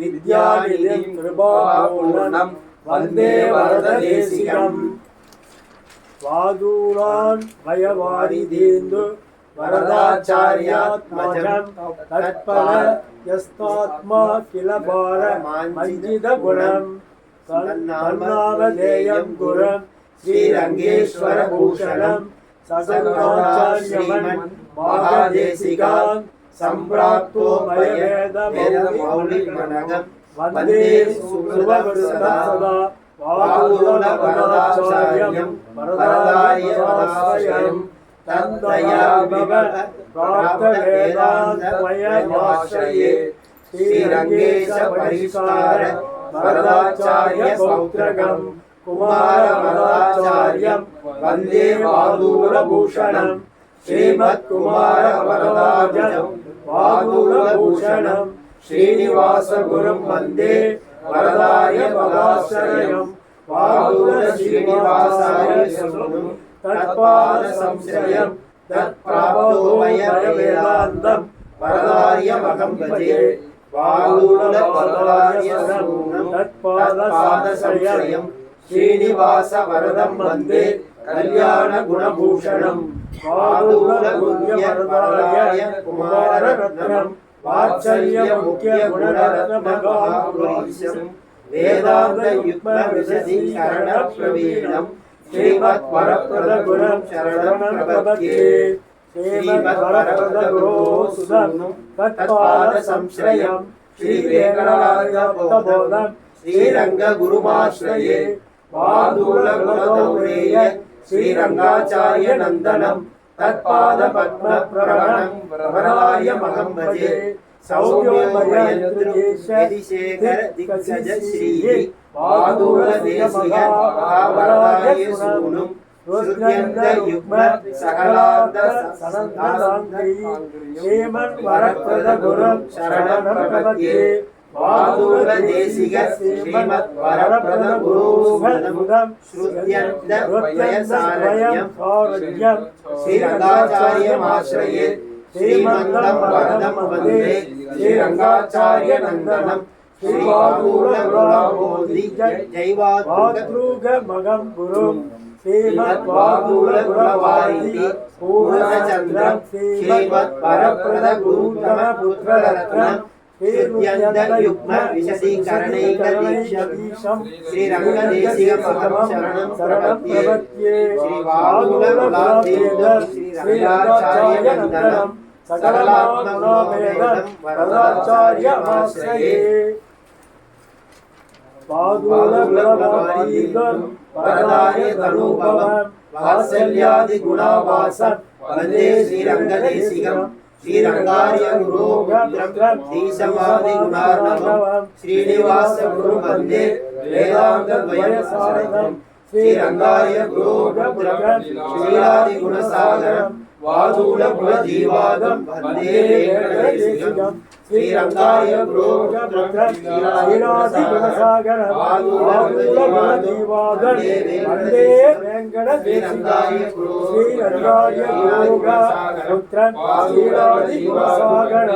विद्यानिधिं कृपापूर्णं वन्दे वरददेशिकम् वादूरान् भयवारिदेन्दु वरदाचार्यात्मजं तत्पर यस्तात्मा किल बाल मञ्जितगुणं तन्नामधेयं गुरं श्रीरङ्गेश्वरभूषणं सगुणाचार्यमन् महादेशिकान् सम्प्राप्तो मयवेदमौलिमनगं वन्दे सुभवृतं सदा वादूलवरदाचार्यं वरदार्यमाश्रयं तन्दया भव प्राप्तवेदान्तमयमाश्रये श्रीरङ्गेशपरिष्कार वरदाचार्य पौत्रकम् कुमारवरदाचार्यं वन्दे वादूलभूषणं श्रीमत्कुमारवरदाजं वादूलभूषणं श्रीनिवासगुरुं वन्दे वरदाय पदाश्रयं वादूलश्रीनिवासाय शृणु तत्पादसंश्रयं तत्प्राप्तो मयवेदान्तं वरदार्यमहं भजे वादूलवरदार्यशरणं तत्पादसंश्रयं श्रीनिवासवरदं वन्दे கல்யாண குணபூஷணம். குமாரரத்னம். வாத்சல்ய முக்கிய குணரத்னம் வேதாந்த யுக்ம விசதி சரண பிரவீணம் ஸ்ரீமத் வரப்பிரத குணம் சரணம் பிரபத்தே ஸ்ரீமத் வரப்பிரத குரோ ஸ்ரீரங்க குருமாஸ்ரயே வாதூல ஸ்ரீரங்காச்சாரிய நந்தனம் தற்பாத பத்ம பிரகடனம் வரலாய மகம் பஜே சௌயோமயந்திரேஷேகர திக்ஷஜ ஸ்ரீ பாதூர தேசிய மகாவரலாய சூனும் प्रपद्ये वादूलदेशिक श्रीमद्वरप्रदगुरुमुदं श्रुत्यन्तवयसारण्यं श्रीरङ्गाचार्यमाश्रये श्रीमन्दं वरदं वन्दे श्रीरङ्गाचार्यनन्दनं श्रीवादूलगुणामोदि जैवातृगमगं गुरुं श्रीमद्वादूलगुणवारिधि पूर्णचन्द्रं श्रीमद्वरप्रदगुरुतमपुत्ररत्नं श्रीयुग्म विशदीकरणैकदीशं श्रीरङ्गदेशिकमहं शरणं प्रपद्ये श्रीवादूलगुणादेवं श्रीरङ्गाचार्यनन्दनं सकलात्मगुणाभेदं वरदाचार्यमाश्रये पादूलगुणवारीगं वरदाय तनूभवं वात्सल्यादिगुणावासं वंदे श्रीरङ्गदेशिकम् శ్రీరంగార్య గురు శ్రీ సమాధి గుణార్ణవం శ్రీనివాస గురు వందే వేదాంత ద్వయం శ్రీరంగార్య గురు శ్రీరాది గుణసాగరం వాదూల గుణ జీవాదం వందే వెంకటదేశికాయ శ్రీరంగాయ యోగా పుత్రం శ్రీరాదిగుణసాగర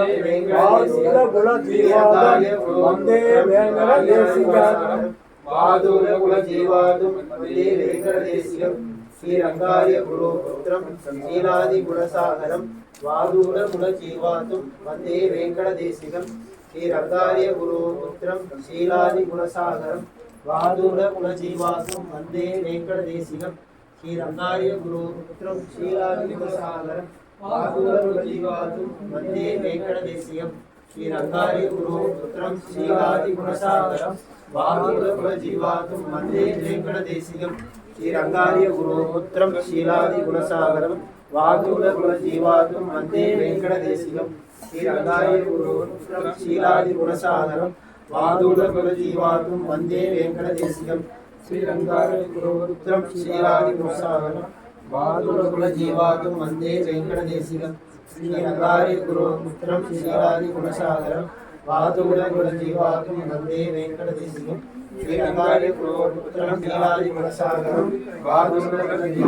వాదులగుణజీవాదం వందే వెంకటదేశికాయ వాదులగుణజీవాదం వందే వెంకటదేశికం శ్రీరంగార్య ஸ்ரீரங்காய குரு புத்திரம் ஸ்ரீநாதி குணசாகரம் வாதூர குணஜீவாத்தும் வந்தே வெங்கடதேசிகம் ஸ்ரீரங்காய குரு புத்திரம் ஸ்ரீநாதி குணசாகரம் வாதூர குணஜீவாத்தும் வந்தே வெங்கடதேசிகம் ஸ்ரீரங்காய குரு புத்திரம் ஸ்ரீநாதி குணசாகரம் வாதூர குணஜீவாத்தும் வந்தே வெங்கடதேசிகம் श्रीरङ्गारि गुरु पुत्रं श्रीवादिगुणसागरं वागुरकुलजीवातुं वन्दे वेङ्कटदेशिकम् శ్రీరంగార్య గురుపుత్రం శీలాది గుణసాగరం వాదుల కులజీవాదు వందే వెంకటదేశికం. శ్రీరంగార్య గురుపుత్రం శీలాది గుణసాగరం వాదుల కులజీవాదు వందే వెంకటదేశికం. శ్రీరంగార్య గురుపుత్రం శీలాది గుణసాగరం వాదుల కులజీవాదు వందే వెంకటదేశికం. శ్రీరంగార్య గురుపుత్రం శీలాది గుణసాగరం వాదుల కులజీవాదు వందే వెంకటదేశికం. శ్రీరంగారి పుత్రం జిల్లాది మనసాగరం వాదుండీ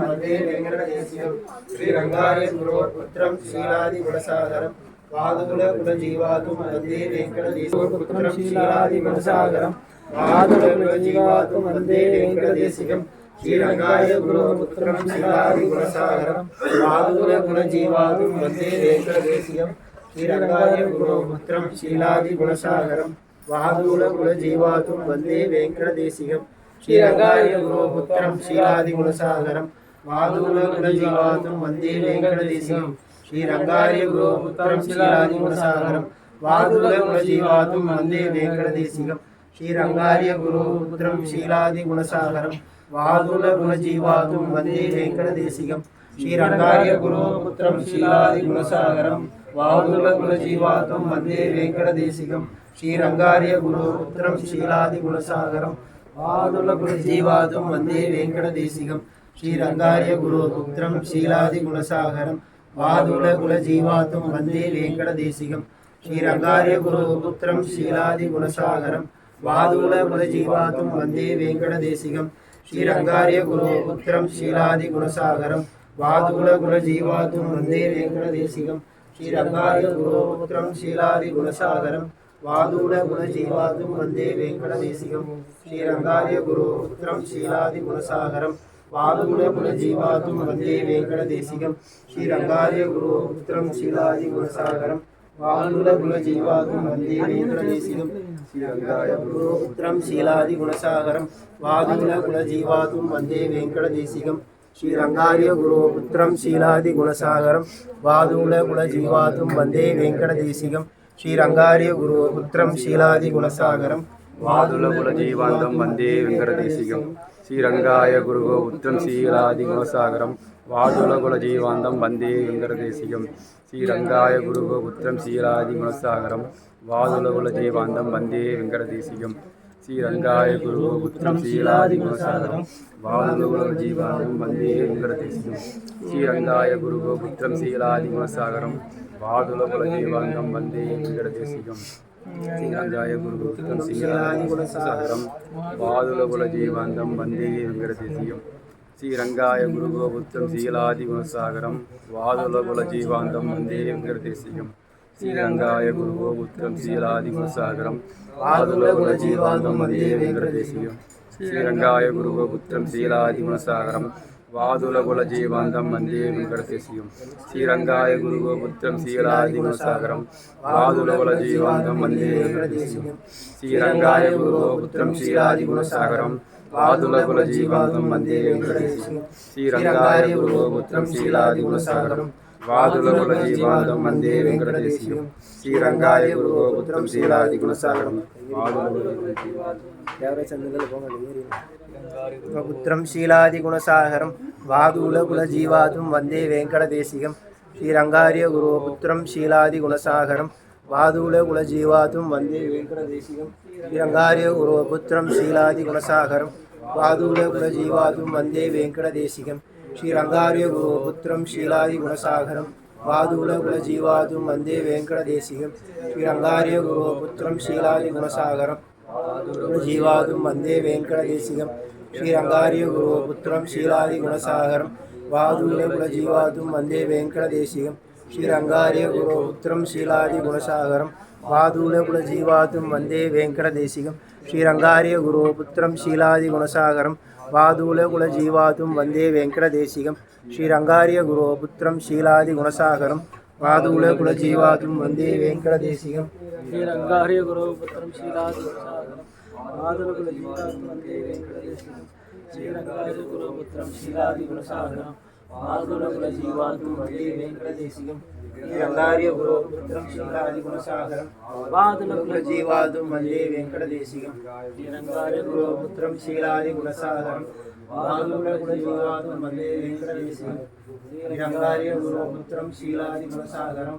మధ్యే వెంకటేశ్వరం శ్రీరంగారి పుత్రం శ్రీలాది మనసాగరం వాదుల కుల జీవాతు మధ్యే వెంకటేశ్వరం శ్రీలాది మనసాగరం వాదుల కుల జీవాతు మధ్యే వెంకటేశికం శ్రీరంగాయ గురుపుత్రం శ్రీలాది గుణసాగరం వాదుల గుణ జీవాదు మధ్యే వెంకటేశికం శ్రీరంగాయ గురుపుత్రం శ్రీలాది గుణసాగరం వాదూలకుల జీవాతు వందే వెంకటదేశికం శ్రీరంగాయపుత్రం శీలాదిగుణసాగరం వాదూలకుల జీవాతు వందే వెంకటదేశికం శ్రీరంగాయపుత్రం శీలాదిగుణసాగరం వాదులకుల జీవాతు వందే వెంకటదేశికం శ్రీరంగార్య గురుపుత్రం శీలాది గుణసాగరం వాదుల గుణజీవాతు వందే వెంకటదేశికం శ్రీరంగార్య గురుపుత్రం శీలాది గుణసాగరం వాదుల గుణజీవాతం వందే వెంకటదేశికం శ్రీరంగార్య గుణోత్తరం శీలాది గుణసాగరం పాదుల గుణ జీవాదం వందే వెంకటదేశికం శ్రీరంగార్య గుణోత్తరం శీలాది గుణసాగరం పాదుల కుల జీవాతం వందే వెంకటదేశికం శ్రీరంగార్య గుణోత్తరం శీలాది గుణసాగరం వాదుల కుల జీవాతం వందే వెంకటదేశికం శ్రీరంగార్య గుణోత్తరం శీలాది గుణసాగరం వాదుల కుల జీవాతం వందే వెంకటదేశికం శ్రీరంగార్య గుణోత్తరం శీలాది గుణసాగరం వాదూడ గుణజీవాదం వందే వెంకటదేశికం శ్రీరంగార్య గురు పుత్రం శీలాది గుణసాగరం వాదూడ గుణజీవాదం వందే వెంకటదేశికం శ్రీరంగార్య గురు పుత్రం శీలాది గుణసాగరం వానుల గుణజీవాదం వందే వెంకటదేశికం శ్రీరంగాయ గురు పుత్రం శీలాది గుణసాగరం వాదుల గుణజీవాదం వందే వెంకటదేశికం శ్రీరంగార్య గురుపుత్రం శీలాది గుణసాగరం వాదుల గుణజీవాదం వందే వెంకటదేశికం ஸ்ரீரங்காரிய குரு புத்திரம் சீலாதி குணசாகரம். மாதுல குலஜீவாந்தம் வந்தே வெங்கடதேசிகம். ஸ்ரீரங்காய குரு புத்திரம் சீலாதி குணசாகரம். வாதுல குலஜீவாந்தம் வந்தே வெங்கடதேசிகம். ஸ்ரீரங்காய குரு புத்திரம் சீலாதி குணசாகரம். வாதுல குலஜீவாந்தம் வந்தே வெங்கடதேசிகம். ஸ்ரீரங்காய குரு புத்திரம் சீலாதிகுணசாதனம் வானந்தோலம் ஜீவானம் வந்தே வெங்கடதேசம் ஸ்ரீரங்காய குரு புத்திரம் சீலாதிகுணசாகரம் வாதுலகுல ஜீவாங்கம் வந்தே வெங்கடதேசிகம் ஸ்ரீரங்காய குரு புத்திரம் சீலாதிகுணசாகரம் வாதுலகுல ஜீவாங்கம் வந்தே வெங்கடதேசிகம் ஸ்ரீரங்காய குருகோபுத்திரம் சீலாதி குணசாகரம். வாதுலகுல ஜீவாந்தம் வந்தே வெங்கடதேசிகம் శ్రీరంగాయ గురుగోపుత్రం శీలాదిగుణసాగరం వాదులకుల జీవాంతం వందే వెంకటదేశీయం శ్రీరంగాయ గురుగోపుత్రం శీలాదిగుణసాగరం వాదులకుల జీవాంతం వందే వెంకటదేశీయం శ్రీరంగాయ గురుగోపుత్రం శీలాదిగుణసాగరం వాదులకుల జీవాంతం వందే వెంకటదేశీయం శ్రీరంగాయ గురుగోపుత్రం శీలాదిగుణసాగరం వాదులకుల జీవాంతం వందే వెంకటదేశీయం శ్రీరంగాయ గురుగోపుత్రం శీలాదిగుణసాగరం వాదులముల జీవాదం మందే వెంకటదేశీయం శ్రీరంగాయ గురుగోపుత్రం శ్రీరాది గుణసాగరం పుత్రం శీలాది గుణసాగరం వాదుల కుల జీవాదం వందే వెంకటదేశికం శ్రీరంగార్య గురుపుత్రం శీలాది గుణసాగరం వాదుల కుల జీవాదం వందే వెంకటదేశికం శ్రీరంగార్య గురుపుత్రం శీలాది గుణసాగరం వాదుల కుల జీవాదం వందే వెంకటదేశికం श्रीरङ्गार्यगुरुपुत्रं शीलादिगुणसागरं वादुलकुलजीवादुं वन्दे वेङ्कटदेशिकं श्रीरङ्गार्यगुरुपुत्रं शीलादिगुणसागरं जीवादुं वन्दे वेङ्कटदेशिकं श्रीरङ्गार्यगुरुपुत्रं शीलादिगुणसागरं वादुलकुलजीवादुं वन्दे वेङ्कटदेशिकं श्रीरङ्गार्यगुरुपुत्रं शीलादिगुणसागरं वादुलकुलजीवादुं वन्दे वेङ्कटदेशिकं श्रीरङ्गार्यगुरुपुत्रं शीलादिगुणसागरं వాదూలకుల జీవాతుం వందే వెంకటదేశికం శ్రీరంగార్య గురో పుత్రం శీలాది గుణసాగరం వాదూలకుల జీవాతుం వందే వెంకటదేశికం శ్రీరంగార్య గురో పుత్రం శీలాది గుణసాగరం వాదులకుల జీవాతుం వందే వెంకటదేశికం శ్రీరంగార్య గురో పుత్రం శీలాది గుణసాగరం ఆకులకుల జీవాంతు మళ్ళీ వెంకటదేశికం రంగార్యగురో పుత్రం శింగాది గుణసాగరం వాదులకుల జీవాదు మళ్ళీ వెంకటదేశికం రంగార్యగురో పుత్రం శీలాది గుణసాగరం వాదులకుల జీవాదు మళ్ళీ వెంకటదేశికం రంగార్యగురో పుత్రం శీలాది గుణసాగరం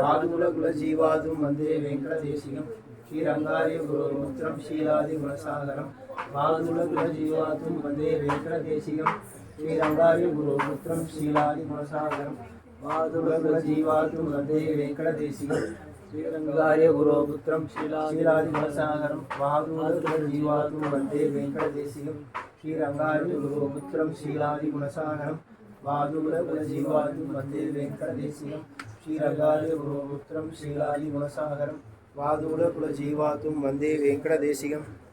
వాదులకుల జీవాదు మళ్ళీ వెంకటదేశికం శ్రీరంగారి గురుమూత్రం శీలాది గుణసాగరం వాదులకుల జీవాదు మళ్ళీ వెంకటదేశికం ஸ்ரீலாதி குணசாகரம் வாதூல குல ஜீவாத்தும் வந்தே வெங்கடதேசிகம் குணசாகரம் வாதூல குல ஜீவாத்தும் வந்தே வெங்கடதேசிகம் ஸ்ரீரங்காரிய குருபுத்திரம் ஸ்ரீலாதி குணசாகரம் வாதூல குல ஜீவாத்தும் வந்தே வெங்கடதேசிகம் ஸ்ரீரங்காரிய குருபுத்திரம் ஸ்ரீலாதி குணசாகரம் வாதூல குல ஜீவாத்தும் வந்தே வெங்கடதேசிகம் ஸ்ரீரங்காரிய குருபுத்திரம் ஸ்ரீலாதி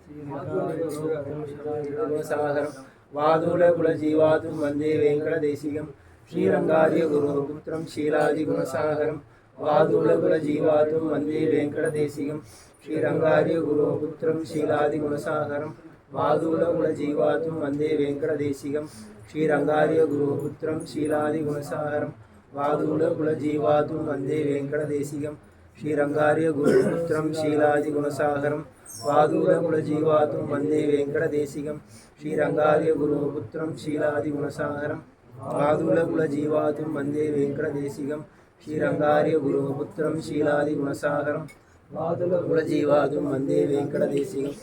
குணசாகரம் வாதூல குலஜீவாதும் வந்தே வெங்கடதேசிகம். ஸ்ரீரங்காரிய குருபுத்திரம் ஸ்ரீலாதி குணசாகரம். வாதூல குலஜீவாதும் வந்தே வெங்கடதேசிகம். ஸ்ரீரங்காரிய குருபுத்திரம் ஸ்ரீலாதி குணசாகரம். வாதூல குலஜீவாதும் வந்தே வெங்கடதேசிகம். ஸ்ரீரங்காரிய குருபுத்திரம் ஸ்ரீலாதி குணசாகரம். வாதூல குலஜீவாதும் வந்தே வெங்கடதேசிகம். ஸ்ரீரங்காரிய குருபுத்திரம் ஸ்ரீலாதி குணசாகரம் வாதுல குலஜீவாதும் வந்தே வெங்கடதேசிகம் ஸ்ரீரங்காரிய குருபுத்திரம் ஸ்ரீலாதி குணசாகரம் வாதுல குலஜீவாதும் வந்தே வெங்கடதேசிகம் ஸ்ரீரங்காரிய குருபுத்திரம் ஸ்ரீலாதி குணசாகரம் வாதுல குலஜீவாதும் வந்தே வெங்கடதேசிகம்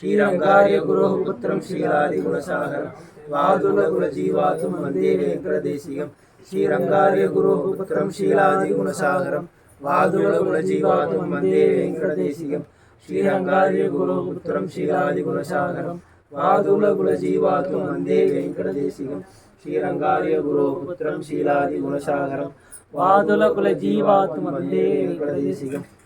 ஸ்ரீரங்காரிய குருபுத்திரம் ஸ்ரீலாதி குணசாகரம் வாதுல குலஜீவாத்தும் வந்தே வெங்கடதேசிகம். ஸ்ரீரங்காரிய குருபுத்திரம் ஸ்ரீலாதி குணசாகரம். வாதுல குல ஜீவாத்தும் வந்தே வெங்கடதேசிகம். ஸ்ரீரங்காரிய குருபுத்திரம் ஸ்ரீலாதி குணசாகரம். வாதுல குல ஜீவாத்தும் வந்தே வெங்கடதேசிகம். ஸ்ரீரங்காரிய குருபுத்திரம் ஸ்ரீலாதி குணசாகரம். வாதுல குல ஜீவாத்தும் வந்தே வெங்கடதேசிகம். ஸ்ரீரங்காரிய குருபுத்திரம் ஸ்ரீலாதி குணசாகரம். வாதுல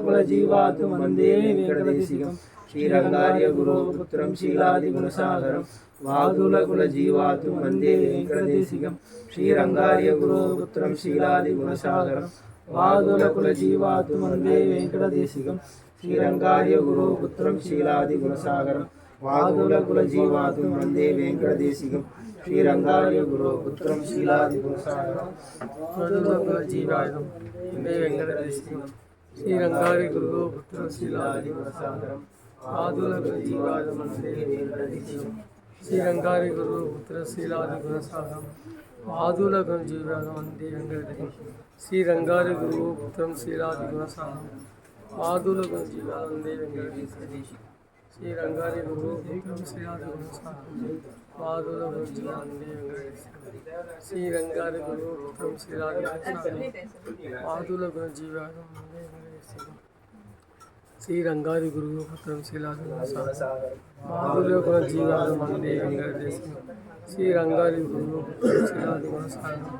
குல ஜீவாத்தும் வந்தே வெங்கடதேசிகம் ஸ்ரீரங்காரிய குருபுத்திரம் ஸ்ரீலாதி குணசாகரம் வாதுல குல ஜீவாத்தும் வந்தே வெங்கடதேசிகம். ஸ்ரீரங்காரிய குருபுத்திரம் ஸ்ரீலாதி குணசாகரம் ஜீவாயுதம் வந்தே வெங்கடேசிகம் ஸ்ரீரங்காரி குரு புத்திர ஸ்ரீலாதி குணசாகரம் ஆதுல குல ஜீவாயுதம் வந்தே வெங்கடேசிகம் ஸ்ரீரங்காரி குரு புத்திர ஸ்ரீலாதி குணசாகரம் ஆதுல శ్రీరంగాయ గురు పుత్రం శీలాది గురుసాగరం. జీవాయుధం. ఇదే వెంకటేశ్వరం శ్రీరంగారి గురు పుత్రం శీలాది గురుసాగరం. ఆదులకు జీవాయుధం శ్రీరంగారి గురు పుత్ర శీలాది గుణసాగరం ఆదులకు జీవాయుధం అందే వెంకటేశ్వరం శ్రీరంగారి గురువు పుత్రం శీలాది గుణసాగరం ఆదులకు జీవాయుధం అందే వెంకటేశ్వరం శ్రీరంగారి గురువు పుత్రం శీలాది గుణసాగరం బాధలు వృద్ధాన్ని శ్రీ రంగారి గురు శ్రీ బాధుల గుణ జీవనం శ్రీ రంగారి గురువు పత్రం శిలాధుల గుణ జీవనం వందే వెంకటేశం శ్రీ రంగారి గురువు పత్రం శిలాధుగుణ సాగం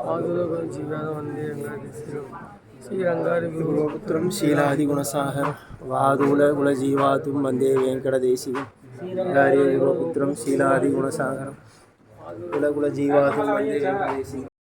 బాధుల గుణ జీవనం వందే వెంకటేశం శ్రీరంగారి గురుపుత్రం శీలాది గుణసాహర్ వాదుల గుణజీవాతుం వందే వెంకటదేశికం குணசாகரம் குல குல ஜீவாத்தும் வந்தே வெங்கடதேசிகம்